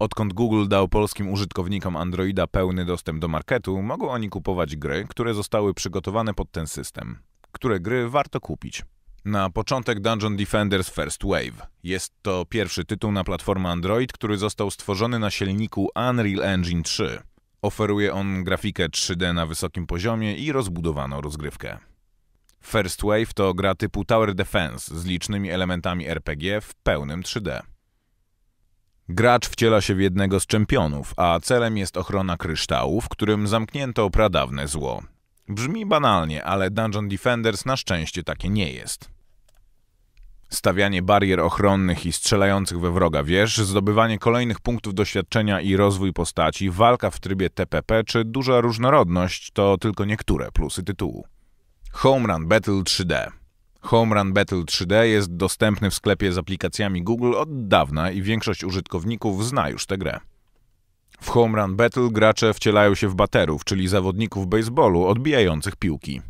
Odkąd Google dał polskim użytkownikom Androida pełny dostęp do marketu, mogą oni kupować gry, które zostały przygotowane pod ten system. Które gry warto kupić? Na początek Dungeon Defenders First Wave. Jest to pierwszy tytuł na platformę Android, który został stworzony na silniku Unreal Engine 3. Oferuje on grafikę 3D na wysokim poziomie i rozbudowaną rozgrywkę. First Wave to gra typu Tower Defense z licznymi elementami RPG w pełnym 3D. Gracz wciela się w jednego z czempionów, a celem jest ochrona kryształu, w którym zamknięto pradawne zło. Brzmi banalnie, ale Dungeon Defenders na szczęście takie nie jest. Stawianie barier ochronnych i strzelających we wroga wież, zdobywanie kolejnych punktów doświadczenia i rozwój postaci, walka w trybie TPP czy duża różnorodność to tylko niektóre plusy tytułu. Home Run Battle 3D Home Run Battle 3D jest dostępny w sklepie z aplikacjami Google od dawna i większość użytkowników zna już tę grę. W Home Run Battle gracze wcielają się w baterów, czyli zawodników baseballu odbijających piłki.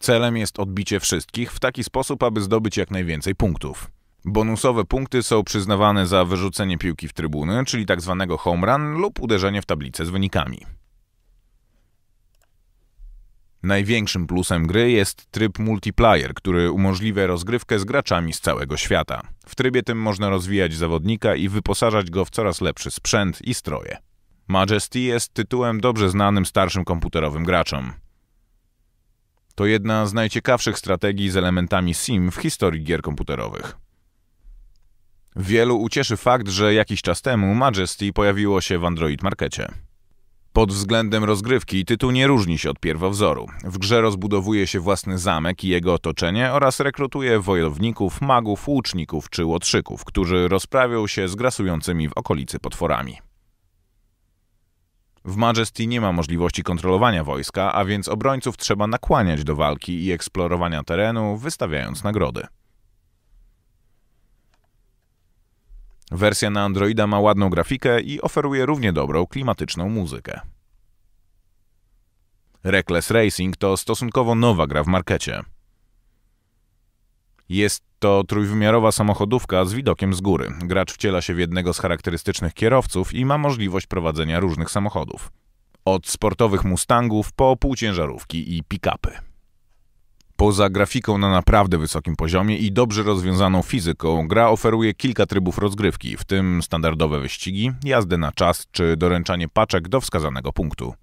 Celem jest odbicie wszystkich w taki sposób, aby zdobyć jak najwięcej punktów. Bonusowe punkty są przyznawane za wyrzucenie piłki w trybuny, czyli tzw. Tak home run lub uderzenie w tablicę z wynikami. Największym plusem gry jest tryb multiplayer, który umożliwia rozgrywkę z graczami z całego świata. W trybie tym można rozwijać zawodnika i wyposażać go w coraz lepszy sprzęt i stroje. Majesty jest tytułem dobrze znanym starszym komputerowym graczom. To jedna z najciekawszych strategii z elementami sim w historii gier komputerowych. Wielu ucieszy fakt, że jakiś czas temu Majesty pojawiło się w Android Markecie. Pod względem rozgrywki tytuł nie różni się od pierwowzoru. W grze rozbudowuje się własny zamek i jego otoczenie oraz rekrutuje wojowników, magów, łuczników czy łotrzyków, którzy rozprawią się z grasującymi w okolicy potworami. W Majesty nie ma możliwości kontrolowania wojska, a więc obrońców trzeba nakłaniać do walki i eksplorowania terenu, wystawiając nagrody. Wersja na Androida ma ładną grafikę i oferuje równie dobrą, klimatyczną muzykę. Reckless Racing to stosunkowo nowa gra w markecie. Jest to trójwymiarowa samochodówka z widokiem z góry. Gracz wciela się w jednego z charakterystycznych kierowców i ma możliwość prowadzenia różnych samochodów. Od sportowych Mustangów po półciężarówki i pick-upy. Poza grafiką na naprawdę wysokim poziomie i dobrze rozwiązaną fizyką, gra oferuje kilka trybów rozgrywki, w tym standardowe wyścigi, jazdę na czas czy doręczanie paczek do wskazanego punktu.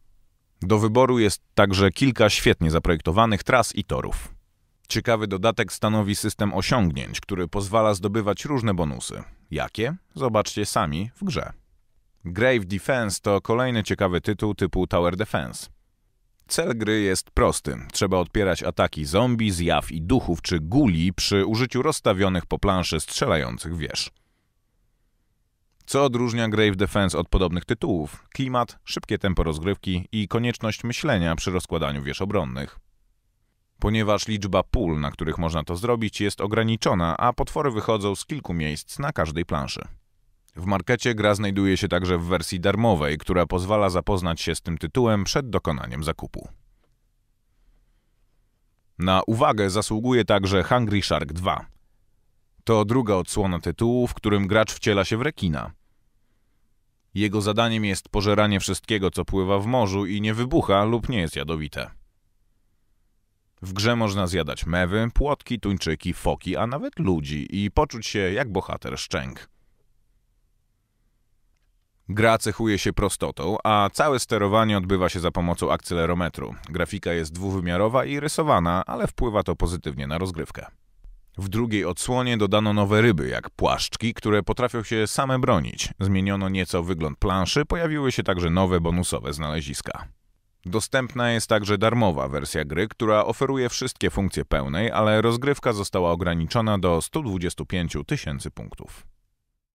Do wyboru jest także kilka świetnie zaprojektowanych tras i torów. Ciekawy dodatek stanowi system osiągnięć, który pozwala zdobywać różne bonusy. Jakie? Zobaczcie sami w grze. Grave Defense to kolejny ciekawy tytuł typu Tower Defense. Cel gry jest prosty. Trzeba odpierać ataki zombie, zjaw i duchów czy guli przy użyciu rozstawionych po planszy strzelających wież. Co odróżnia Grave Defense od podobnych tytułów? Klimat, szybkie tempo rozgrywki i konieczność myślenia przy rozkładaniu wież obronnych. Ponieważ liczba pól, na których można to zrobić, jest ograniczona, a potwory wychodzą z kilku miejsc na każdej planszy. W markecie gra znajduje się także w wersji darmowej, która pozwala zapoznać się z tym tytułem przed dokonaniem zakupu. Na uwagę zasługuje także Hungry Shark 2. To druga odsłona tytułu, w którym gracz wciela się w rekina. Jego zadaniem jest pożeranie wszystkiego, co pływa w morzu i nie wybucha lub nie jest jadowite. W grze można zjadać mewy, płotki, tuńczyki, foki, a nawet ludzi i poczuć się jak bohater szczęk. Gra cechuje się prostotą, a całe sterowanie odbywa się za pomocą akcelerometru. Grafika jest dwuwymiarowa i rysowana, ale wpływa to pozytywnie na rozgrywkę. W drugiej odsłonie dodano nowe ryby, jak płaszczki, które potrafią się same bronić. Zmieniono nieco wygląd planszy, pojawiły się także nowe bonusowe znaleziska. Dostępna jest także darmowa wersja gry, która oferuje wszystkie funkcje pełnej, ale rozgrywka została ograniczona do 125 tysięcy punktów.